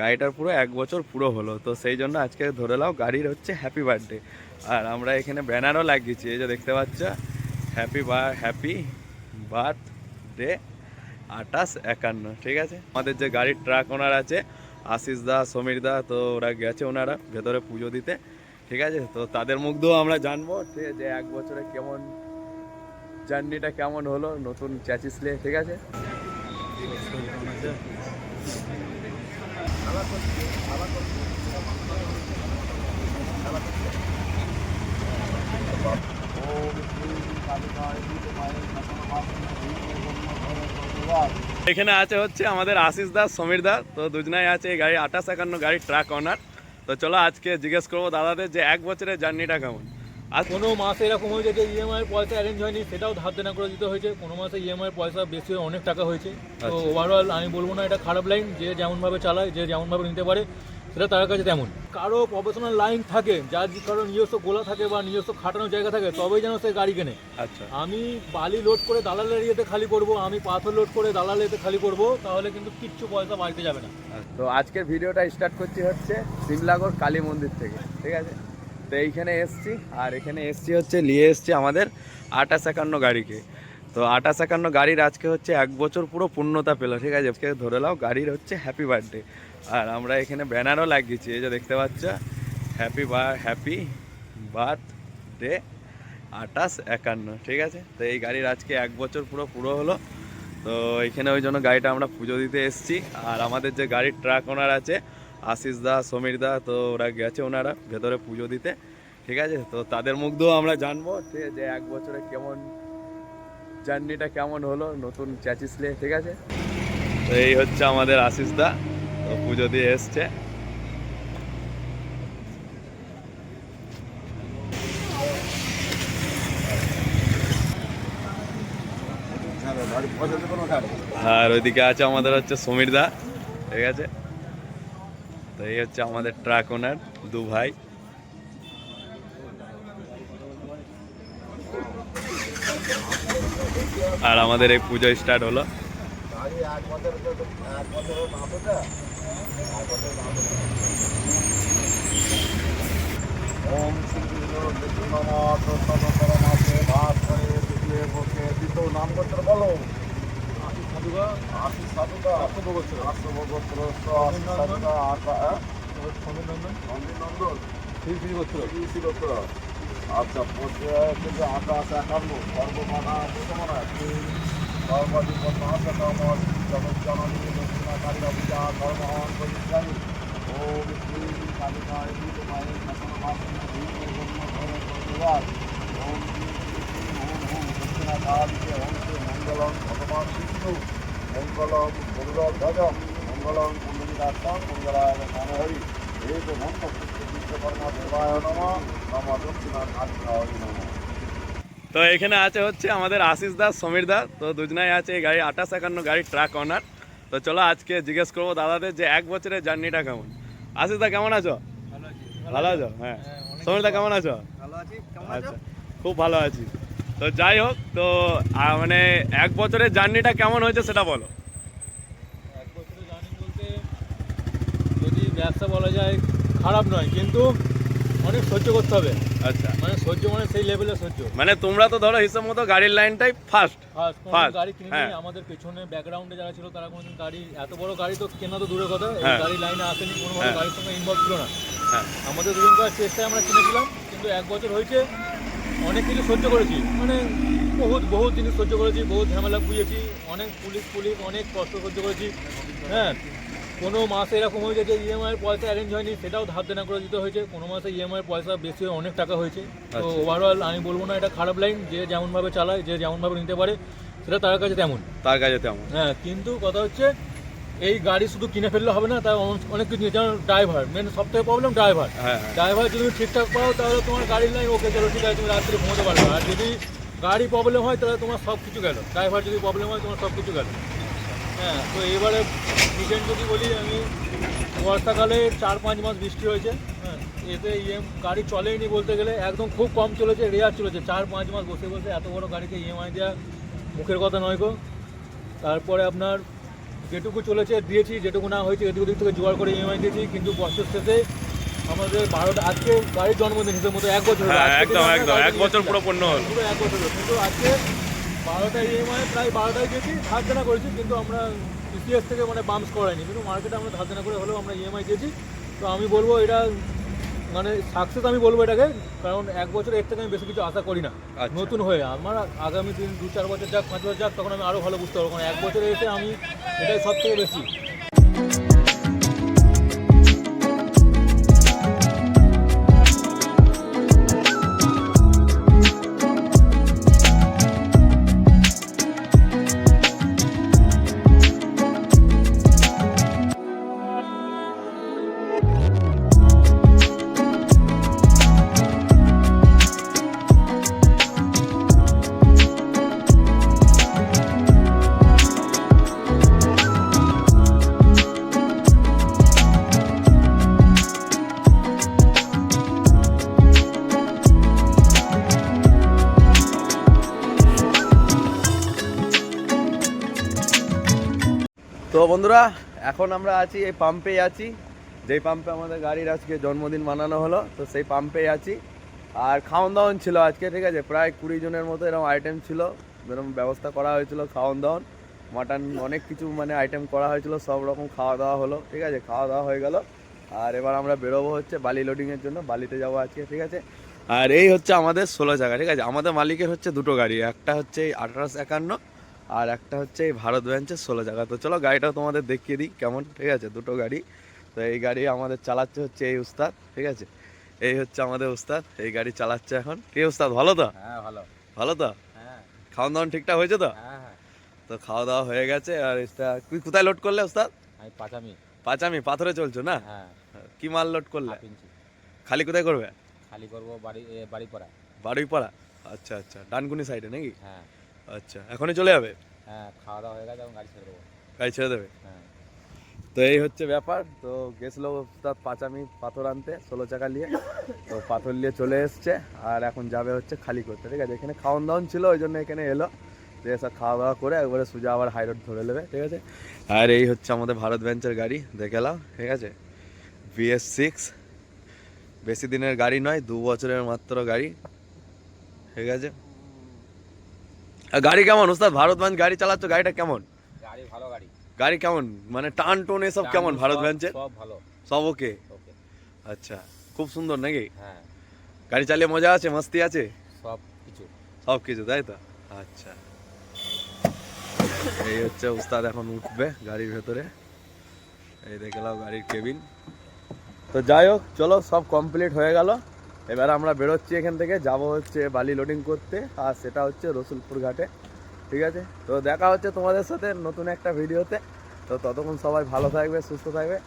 গাড়িটার পুরো এক বছর পুরো হলো। তো সেই জন্য আজকে ধরে নাও গাড়ির হচ্ছে হ্যাপি বার্থডে আর আমরা এখানে ব্যানারও লাগিয়েছি, এই যে দেখতে পাচ্ছ? হ্যাপি বা হ্যাপি বার্থ ডে আটাশ একান্ন, ঠিক আছে? আমাদের যে গাড়ির ট্রাক ওনার আছে, আশিস দা, সমীর দা, তো ওরা গেছে ওনারা ভেতরে পুজো দিতে, ঠিক আছে? তো তাদের মুখ দিয়েও আমরা জানব যে এক বছরে কেমন জার্নিটা কেমন হলো, নতুন চ্যাচিসলে ঠিক আছে? এখানে আছে হচ্ছে আমাদের আশিস দাস, সমীর দা তো দুজনাই আছে এই গাড়ি, আঠাশ একান্ন গাড়ি ট্রাক অনার তো চলো আজকে জিজ্ঞেস করব দাদাদের যে এক বছরের জার্নিটা কেমন? আর কোনো মাসে এরকম হয়েছে যে ইএমআই পয়সা অ্যারেঞ্জ হয়নি সেটাও ধার দেনা করে দিতে হয়েছে। কোনো মাসে ইএমআই পয়সা বেশি হয়ে অনেক টাকা হয়েছে। তো আচ্ছা। ওভারঅল আমি বলব না এটা খারাপ লাইন যে যেমনভাবে চালায় যে যেমনভাবে নিতে পারে সেটা তার কাছে তেমন। কারও প্রফেশনাল লাইন থাকে যার কারও নিজস্ব গোলা থাকে বা নিজস্ব খাটানোর জায়গা থাকে তবেই যেন সে গাড়ি কেনে। আচ্ছা। আমি বালি লোড করে দালালের ইয়েতে খালি করব আমি পাথর লোড করে দালালের ইয়েতে খালি করব তাহলে কিন্তু কিচ্ছু পয়সা বাড়তে যাবে না। তো আজকের ভিডিওটা স্টার্ট করছি হচ্ছে সিমলাগড় কালী মন্দির থেকে ঠিক আছে? তো এইখানে এসছি, আর এখানে এসছি হচ্ছে, নিয়ে এসছি আমাদের আটাশ একান্ন গাড়িকে। তো আটাশ একান্ন গাড়ির আজকে হচ্ছে এক বছর পুরো পূর্ণতা পেল, ঠিক আছে? আজকে ধরে নাও, গাড়ির হচ্ছে হ্যাপি বার্থডে আর আমরা এখানে ব্যানারও লাগিয়েছি, এই যে দেখতে পাচ্ছ? হ্যাপি বা হ্যাপি বার্থডে আটাশ একান্ন, ঠিক আছে? তো এই গাড়ির আজকে এক বছর পুরো পুরো হলো। তো এখানে ওই জন্য গাড়িটা আমরা পুজো দিতে এসেছি। আর আমাদের যে গাড়ির ট্রাক ওনার আছে আশিস দা, সমীর দা, তো ওরা গেছে ওনারা ভেতরে পুজো দিতে। ঠিক আছে? তো তাদের মুখ দিয়েও আমরা জানব ঠিক আছে এক বছরে কেমন জার্নিটা কেমন হলো নতুন চ্যাচিসলে ঠিক আছে? তো এই হচ্ছে আমাদের আশিস দা, তো পুজো দিয়ে এসছে। আর ওইদিকে আছে আমাদের হচ্ছে সমীর দা, ঠিক আছে? তো এই হচ্ছে আমাদের ট্রাক ওনার, দু ভাই। আর আমাদের এই পুজো স্টার্ট হলো। ওম শ্রী নমঃ বলো। আচ্ছা থেকে আকাশ একান্ন। সর্বমানা প্রথমনা সর্বাধিক মহাসকাম জগৎ জননী দক্ষিণাকারী পূজা ধর্মহন পরিত্রাণী ওম শ্রী কালিকায় মায়ের শাসন মাসন ধন্যবাদ। ওম শ্রী ওম ওম দক্ষিণাকালীকে ওম শ্রী মঙ্গলম। বিষ্ণু মঙ্গলম গরুড়ধ্বজম মঙ্গলম মঙ্গলায় মনোহরি এই তো মন্ত্র বিশ্বকর্মা দেবায় নম নম দক্ষিণা নম তো এখানে আছে হচ্ছে আমাদের আশিস দাস সমীর দাস তো দুজনাই আছে এই গাড়ি আঠাশ একান্ন গাড়ি ট্রাক অনার তো চলো আজকে জিজ্ঞেস করব দাদাদের যে এক বছরের জার্নিটা কেমন। আশিস দা কেমন আছো? ভালো আছো হ্যাঁ। সমীর দা কেমন আছো? ভালো আছি আচ্ছা খুব ভালো আছি। তো যাই হোক তো মানে এক বছরের জার্নিটা কেমন হয়েছে সেটা বলো এক বছরের জার্নি বলতে যদি ব্যবসা বলা যায় খারাপ নয় কিন্তু অনেক সহ্য করতে হবে আচ্ছা মানে সহ্য মানে সেই লেভেলে সহ্য মানে তোমরা তো ধরো হিসাব মতো গাড়ির লাইনটাই ফার্স্ট ফার্স্ট গাড়ি কিনে হ্যাঁ। আমাদের পেছনে ব্যাকগ্রাউন্ডে যারা ছিল তারা কোনোদিন গাড়ি এত বড় গাড়ি তো কেনা তো দূরের কথা এই হ্যাঁ। গাড়ি লাইনে আসেনি কোনো হ্যাঁ। গাড়ির সঙ্গে ইনভলভ ছিল না আমাদের দুজনকার চেষ্টায় আমরা কিনেছিলাম কিন্তু এক বছর হয়েছে অনেক কিছু সহ্য করেছি। মানে বহুত বহুত জিনিস সহ্য করেছি বহুত ঝামেলা বুঝেছি অনেক পুলিশ পুলিশ অনেক কষ্ট সহ্য করেছি। হ্যাঁ কোনো মাসে এরকম হয়েছে যে ইএমআই পয়সা অ্যারেঞ্জ হয়নি সেটাও ধার দেনা করে দিতে হয়েছে। কোনো মাসে ইএমআই পয়সা বেশি হয়ে অনেক টাকা হয়েছে। তো আচ্ছা। ওভারঅল আমি বলব না এটা খারাপ লাইন যে যেমনভাবে চালায় যে যেমনভাবে নিতে পারে সেটা তার কাছে তেমন। তার কাছে তেমন। হ্যাঁ কিন্তু কথা হচ্ছে এই গাড়ি শুধু কিনে ফেললে হবে না তাই অনেক কিছু যেমন ড্রাইভার মেন সব থেকে প্রবলেম ড্রাইভার ড্রাইভার যদি তুমি ঠিকঠাক পাও তাহলে তোমার গাড়ির লাইন ওকে চলো ঠিক আছে তুমি রাত্রে ঘুমোতে পারবে। আর যদি গাড়ি প্রবলেম হয় তাহলে তোমার সব কিছু গেল। ড্রাইভার যদি প্রবলেম হয় তোমার সব কিছু গেল। হ্যাঁ তো এবারে রিসেন্ট যদি বলি আমি বর্ষাকালে চার পাঁচ মাস বৃষ্টি হয়েছে। হ্যাঁ এতে ইএম গাড়ি চলেইনি বলতে গেলে একদম খুব কম চলেছে রেয়ার চলেছে। চার পাঁচ মাস বসে বসে এত বড় গাড়িকে ইএমআই দেওয়া মুখের কথা নয় গো। তারপরে আপনার যেটুকু চলেছে দিয়েছি যেটুকু না হয়েছে এদিক ওদিক থেকে জোগাড় করে ইএমআই দিয়েছি কিন্তু কষ্টের শেষে আমাদের বারোটা আজকে গাড়ির জন্মদিন হিসেবে মতো এক বছর। হ্যাঁ একদম একদম এক বছর। পুরো পূর্ণ হল পুরো এক বছর কিন্তু আজকে বারোটা ইএমআই প্রায় বারোটায় দিয়েছি ধার দেনা করেছি কিন্তু আমরা টিসিএস থেকে মানে বাম্পস করাইনি কিন্তু মার্কেটে আমরা ধার দেনা করে হলেও আমরা ইএমআই দিয়েছি তো আমি বলব এটা মানে সাকসেস আমি বলব এটাকে কারণ এক বছর এর থেকে আমি বেশি কিছু আশা করি না আচ্ছা। নতুন হয়ে আমার আগামী দিন দু চার বছর যাক পাঁচ বছর যাক তখন আমি আরও ভালো বুঝতে পারব কারণ এক বছরে এসে আমি এটাই সব থেকে বেশি তো বন্ধুরা, এখন আমরা আছি এই পাম্পেই আছি। যেই পাম্পে আমাদের গাড়ির আজকে জন্মদিন মানানো হলো, তো সেই পাম্পেই আছি। আর খাওয়ান দাওয়ান ছিল আজকে, ঠিক আছে? প্রায় কুড়ি জনের মতো এরকম আইটেম ছিল এরকম ব্যবস্থা করা হয়েছিল খাওয়ান দাওয়ান মাটন অনেক কিছু মানে আইটেম করা হয়েছিল, সব রকম খাওয়া দাওয়া হলো, ঠিক আছে? খাওয়া দাওয়া হয়ে গেল। আর এবার আমরা বেরোবো হচ্ছে বালি লোডিংয়ের জন্য, বালিতে যাব আজকে, ঠিক আছে? আর এই হচ্ছে আমাদের ষোলো জায়গা, ঠিক আছে? আমাদের মালিকের হচ্ছে দুটো গাড়ি, একটা হচ্ছে এই আঠারোশো একান্ন আর একটা হচ্ছে এই ভারত ব্যাঞ্চের ষোলো জায়গা। তো চলো গাড়িটা তোমাদের দেখিয়ে দিই কেমন ঠিক আছে? দুটো গাড়ি। তো এই গাড়ি আমাদের চালাচ্ছে হচ্ছে এই উস্তাদ ঠিক আছে? এই হচ্ছে আমাদের উস্তাদ এই গাড়ি চালাচ্ছে এখন। কি উস্তাদ ভালো তো? হ্যাঁ ভালো। ভালো তো? হ্যাঁ। খাওয়ান দাওয়ান ঠিকঠাক হয়েছে তো? হ্যাঁ হ্যাঁ। তো খাওয়া দাওয়া হয়ে গেছে আর এটা তুই কোথায় লোড করলে উস্তাদ? আমি পাঁচামি। পাঁচামি পাথরে চলছো না? হ্যাঁ। কি মাল লোড করলে? খালি কোথায় করবে? খালি করব বাড়ি বাড়ি পড়া বাড়ি পাড়া আচ্ছা আচ্ছা। ডানকুনি সাইডে নাকি? হ্যাঁ। আচ্ছা এখনই চলে যাবে? হ্যাঁ খাওয়া দাওয়া হয়ে গেছে এখন গাড়ি ছেড়ে দেবো। গাড়ি ছেড়ে দেবে? হ্যাঁ। তো এই হচ্ছে ব্যাপার তো গেছিল তার পাঁচামি পাথর আনতে ষোলো চাকা নিয়ে তো পাথর নিয়ে চলে এসছে আর এখন যাবে হচ্ছে খালি করতে। ঠিক আছে এখানে খাওয়ান দাওয়ান ছিল ওই জন্য এখানে এলো। তো এসব খাওয়া দাওয়া করে একবারে সোজা আবার হাই রোড ধরে নেবে ঠিক আছে? আর এই হচ্ছে আমাদের ভারত বেঞ্চের গাড়ি দেখে ঠিক আছে? বিএস সিক্স বেশি দিনের গাড়ি নয় দু বছরের মাত্র গাড়ি ঠিক আছে? গাড়ি কেমন? ওস্তাদ ভারত বেঞ্চ গাড়ি চালাচ্ছ? গাড়িটা কেমন? গাড়ি ভালো গাড়ি। গাড়ি কেমন? মানে টান টোন এসব কেমন ভারত বেঞ্চের সব ভালো। সব ওকে? ওকে। আচ্ছা খুব সুন্দর নাকি? হ্যাঁ। গাড়ি চালিয়ে মজা আছে? মস্তি আছে? সব কিছু। সব কিছু তাই তো? আচ্ছা। এই হচ্ছে উস্তাদ এখন উঠবে গাড়ির ভেতরে। এই দেখে গাড়ির কেবিন। তো যাই হোক চলো সব কমপ্লিট হয়ে গেল। এবার আমরা বেরোচ্ছি এখান থেকে, যাব হচ্ছে বালি লোডিং করতে, আর সেটা হচ্ছে রসুলপুর ঘাটে, ঠিক আছে? তো দেখা হচ্ছে তোমাদের সাথে নতুন একটা ভিডিওতে তো ততক্ষণ সবাই ভালো থাকবে, সুস্থ থাকবে।